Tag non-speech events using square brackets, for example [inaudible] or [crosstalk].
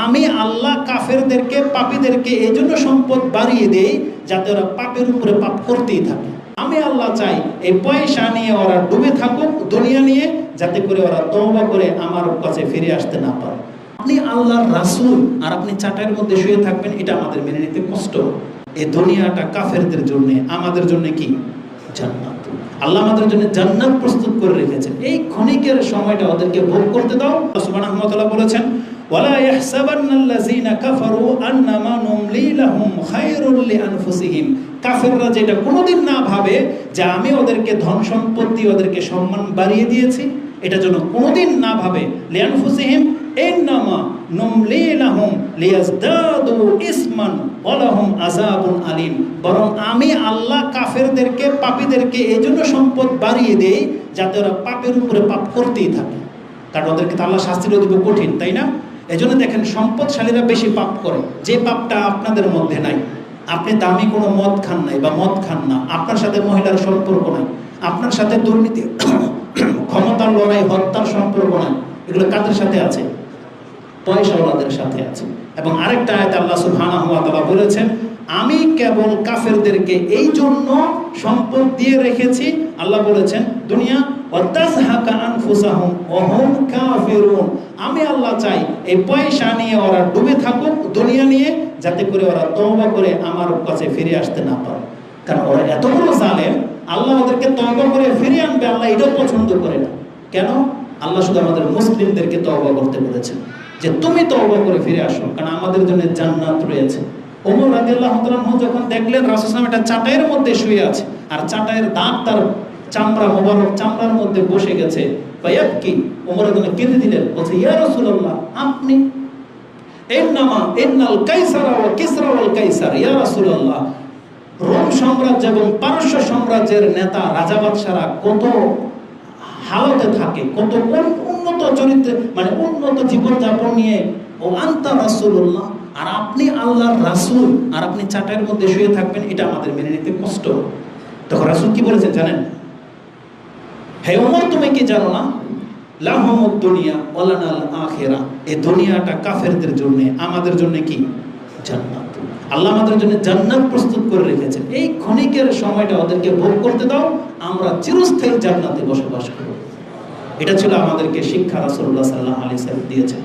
আমি আল্লাহ কাফেরদেরকে, পাপীদেরকে এই জন্য সম্পদ বাড়িয়ে দেই যাতে ওরা পাপের উপরে পাপ করতেই থাকে। আমি আল্লাহ চাই এই পয়সা নিয়ে ওরা ডুবে থাকুক, দুনিয়া নিয়ে, যাতে করে ওরা তওবা করে আমার কাছে ফিরে আসতে না পারে। আপনি আল্লাহর রাসূল আর আপনি চাটাইয়ের মধ্যে শুয়ে থাকবেন, এটা আমাদের মেনে নিতে কষ্ট। এই দুনিয়াটা কাফেরদের জন্য, আমাদের জন্য কি? জান্নাত। আল্লাহ আমাদের জন্য জান্নাত প্রস্তুত করে রেখেছেন। এই ক্ষণিকের সময়টা ওদেরকে ভোগ করতে দাও। সুবহানাহু ওয়া বলেছেন ওয়ালা ইয়াহসাবান্নাল্লাযীনা কাফারু আন্নামা নুমলি লাহুম খায়রুল লিআনফুসিহিম। কাফেররা যেটা কোনোদিন না ভাবে যে আমি ওদেরকে ধন সম্পত্তি, ওদেরকে সম্মান বাড়িয়ে দিয়েছি, এটা যেন কোনোদিন না ভাবে। লিআনফুসিহিম, ইন্নামা নুমলি লাহুম লিয়াজদাদু ইসমান ওয়া লাহুম আযাবুন আলীম। বরং আমি আল্লাহ কাফেরদেরকে, পাপীদেরকে এই জন্য সম্পদ বাড়িয়ে দেই যাতে ওরা পাপের উপরে পাপ করতেই থাকে। কারণ ওদেরকে তো আল্লাহ শাস্তিরও দিব কঠিন, তাই না? এই জন্য দেখেন সম্পদশালীরা বেশি পাপ করে। যে পাপটা আপনাদের মধ্যে নাই। আপনি দামি কোনো মদ খান নাই বা মদ খান না। আপনার সাথে মহিলার সম্পর্ক নাই। আপনার সাথে দুর্নীতি, [coughs] ক্ষমতার লড়াই, হত্যার সম্পর্ক নাই। এগুলো কাদের সাথে আছে? পয়সাওয়ালাদের সাথে আছে। এবং আরেকটা আয়াত আল্লাহ সুবহানাহু ওয়া তাআলা বলেছেন, আমি কেবল কাফেরদেরকে এই জন্য সম্পদ দিয়ে রেখেছি। আল্লাহ বলেছেন, দুনিয়া আমি আল্লাহ চাই এই পয়সা নিয়ে ওরা ডুবে থাকুক, দুনিয়া নিয়ে, যাতে করে ওরা তওবা করে আমার কাছে ফিরে আসতে না পারে। কারণ ওরা এত বড় জালেম, আল্লাহ ওদেরকে তওবা করে ফিরে আনবে, আল্লাহ এটাও পছন্দ করে না। কেন? আল্লাহ শুধু আমাদের মুসলিমদেরকে তওবা করতে বলেছেন যে তুমি তওবা করে ফিরে আসো, কারণ আমাদের জন্য জান্নাত রয়েছে। ওমর রাদিয়াল্লাহু তাআলা যখন দেখলেন রাসূল সাল্লাল্লাহু একটা চাটাইয়ের মধ্যে শুয়ে আছে, আর চাটাইয়ের দাঁত তার চামড়া মোবারক চামড়ার মধ্যে বসে গেছে। কি ওমর কেঁদে দিলেন, বলছে, ইয়া রাসূলুল্লাহ, আপনি ইন্নামা, ইন্নাল কাইসারা ওয়া কিসরা রোম সাম্রাজ্য এবং পারস্য সাম্রাজ্যের নেতা রাজা বাদশারা কত হালতে থাকে, কত উন্নত চরিত্রে মানে উন্নত জীবনযাপন নিয়ে, ও আন্তা রাসূলুল্লাহ, আর আপনি আল্লাহর রাসূল, আর আপনি চাটাইয়ের মধ্যে শুয়ে থাকবেন, এটা আমাদের মেনে নিতে কষ্ট। তখন রাসূল কি বলেছেন জানেন? হে ওমর তুমি কি জানো না? লাহমুদ দুনিয়া, ওয়ালানাল আখেরা। এই দুনিয়াটা কাফেরদের জন্য, আমাদের জন্য কি? জান্নাত। আল্লাহ আমাদের জন্য জান্নাত প্রস্তুত করে রেখেছেন। এই ক্ষণিকের সময়টা ওদেরকে ভোগ করতে দাও, আমরা চিরস্থায়ী জান্নাতে বসবাস করব। এটা ছিল আমাদেরকে শিক্ষা রাসুল্লাহ সাল্লাহ আলী সাহেব দিয়েছেন।